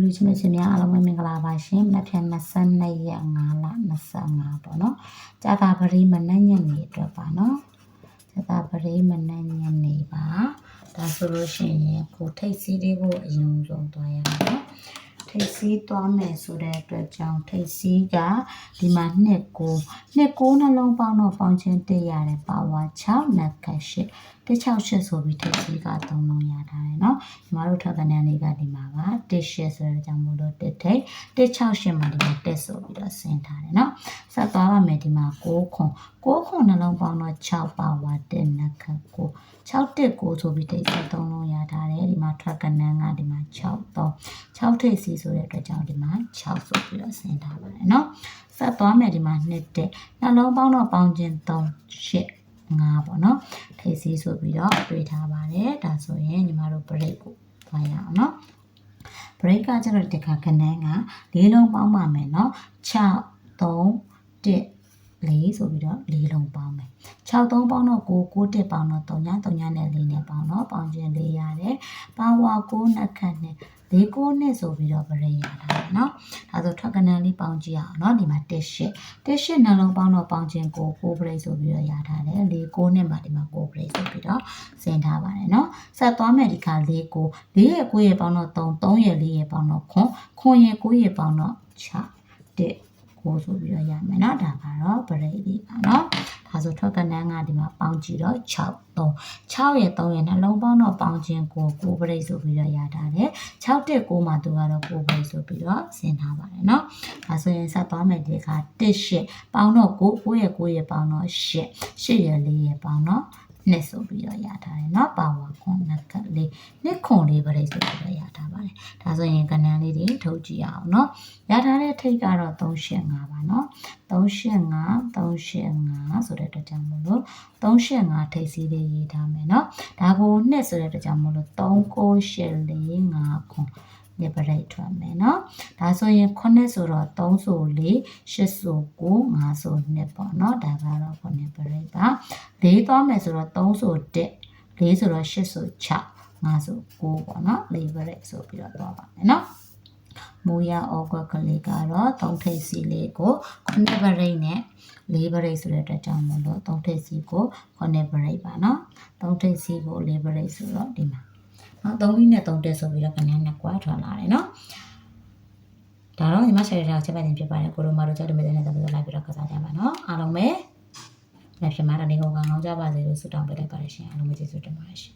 လူလူချင်းမချင်းများအားလုံးပဲမင်္ဂလာပါရှင်။မနက်ဖြန်22ရက်5လ25ပေါ့နော်။ကြာတာပရိမနက်ညနေအတွက်ပါနော်။ကြာတာပရိမနက်ညနေပါ။ဒါဆိုလို့ရှိရင်ကိုထိတ်စီးလေးကိုအရင်ဆုံးသွားရအောင်နော်။ထိတ်စီးသွားမယ်ဆိုတဲ့အတွက်ကြောင့်ထိတ်စီးကဒီမှာနှစ်ကိုနှစ်ကိုနှလုံးပေါင်းတော့ပေါင်းချင်းတက်ရတယ်ပါဝါ6နက်ခတ်8 168ဆိုပြီးထိတ်စီးက3လုံးရ ထားတယ်နော်ညီမတို့ထပ်ကနေလေးကဒီမှာက168ဆိုတဲ့ကြောင့်မို့လို့တစ်ထိတ်168မှာဒီမှာတက်ဆိုပြီးတော့ဆင်းထားတယ်နော်ဆက်သွားပါမယ်ဒီမှာ6ခွန်6ခွန်နှလုံးပေါင်းတော့6ပါဝါ1နက်ခတ်9 6တက်9ဆိုပြီးထိတ်စီး3လုံးရထားတယ်ဒီမှာထွက်ကနေကဒီမှာ6 3 6ထိတ်စီးဆိုတဲ့အတွက်ကြောင့်ဒီမှာ6ဆိုပြီးတော့ဆင်းထားပါတယ်နော်ဆက်သွားမယ်ဒီမှာ2တက်နှလုံးပေါင်းတော့ပေါင်းခြင်း3 8 5ပေါ့နော်ထိပ်စီးဆိုပြီးတော့တွေးထားပါတယ်ဒါဆိုရင်ညီမတို့ break ကိုသွားရအောင်နော် break ကကျတော့ဒီခါခဏန်းကလေးလုံးပေါင်းပါမယ်နော်6 3 1 4ဆိုပြီးတော့လေးလုံးပေါင်းမယ်6 3ပေါင်းတော့9 9တက်ပေါင်းတော့3ည3ညနဲ့4နဲ့ပေါင်းတော့ပေါင်းခြင်း4ရတယ်ပါဝါ9နှစ်ခန့်နဲ့၄၉နှစ်ဆိုပြီးတော့ဗရိရတာပဲเนาะ ဒါဆိုထွက်ကနန်းလေးပေါင်းကြည့်အောင်เนาะဒီမှာ1 8 1 8နှလုံးပေါင်းတော့ပေါင်းခြင်းကို9ဗရိဆိုပြီးတော့ရထားတယ်၄၉နှစ်မှာဒီမှာ9ဗရိဆိုပြီးတော့ဆင်ထားပါတယ်เนาะဆက်သွားမယ်ဒီခါ၄၉၄ရဲ့9ရဲ့ပေါင်းတော့3 3ရဲ့4ရဲ့ပေါင်းတော့ခွန်ခွန်ရဲ့9ရဲ့ပေါင်းတော့6 1ကိုဆိုပြီးတော့ရမယ်เนาะဒါကတော့ဗရိလေးပါเนาะ ဒါဆိုထွက်ကနန်းကဒီမှာပေါင်းကြည့်တော့6 3 6ရဲ့3ရဲ့နှလုံးပေါင်းတော့ပေါင်းခြင်းကို9ဗရိဆိုပြီးတော့ရထားတယ်6တက်9မှာသူကတော့9ဗရိဆိုပြီးတော့ဆင်ထားပါတယ်เนาะဒါဆိုရင်ဆက်သွားမယ်ဒီခါ1 8ပေါင်းတော့9 9ရဲ့9ရဲ့ပေါင်းတော့8 8ရဲ့4ရဲ့ပေါင်းတော့နှစ်ဆိုပြီးတော့ရထားတယ်เนาะပါဝါခွန်နက်ကလေးနှစ်ခွန်လေးဗရိဆိုပြီးတော့ရထားပါတယ် ဒါဆိုရင်ကဏ္ဍလေးတွေထုတ်ကြည့်အောင်เนาะရထားတဲ့ထိတ်ကတော့385ပါเนาะ385 385ဆိုတဲ့အတွက်ကြောင့်မလို့385ထိတ်စီးလေးရေးထားမယ်เนาะဒါကိုနှစ်ဆိုတဲ့အတွက်ကြောင့်မလို့398455ခွန်ညပရိတ်ထွက်မယ်เนาะဒါဆိုရင်9ဆိုတော့3ဆို4 8ဆို9 5ဆို2ပေါ့เนาะဒါကတော့9ပရိတ်ပါ4သွားမယ်ဆိုတော့3ဆို1 4ဆိုတော့8ဆို6 5ဆို6ပေါ့နော် favorite ဆိုပြီးတော့သွားပါမယ်နော်မိုးရဩဂတ်ကလေးကတော့သုံးထိပ်စီလေးကို9ဗရိတ်နဲ့4ဗရိတ်ဆိုတဲ့အတွက်ကြောင့်မလို့သုံးထိပ်စီကို9ဗရိတ်ပါနော်သုံးထိပ်စီကို4ဗရိတ်ဆိုတော့ဒီမှာနော်3ပြီးနဲ့3တက်ဆိုပြီးတော့ခဏနဲ့ကွာထွက်လာတယ်နော်ဒါတော့ညီမဆက်ရတာချက်ပတ်တင်ဖြစ်ပါတယ်ကိုလိုမာတို့ကြောက်တယ်မဲ့တဲ့တော့လိုက်ပြီးတော့ကစားကြပါနော်အားလုံးပဲလက်ဖြမာတာနေကောင်းကောင်းကြပါစေလို့ဆုတောင်းပေးလိုက်ပါတယ်ရှင်အားလုံးပဲကျေးဇူးတင်ပါတယ်ရှင်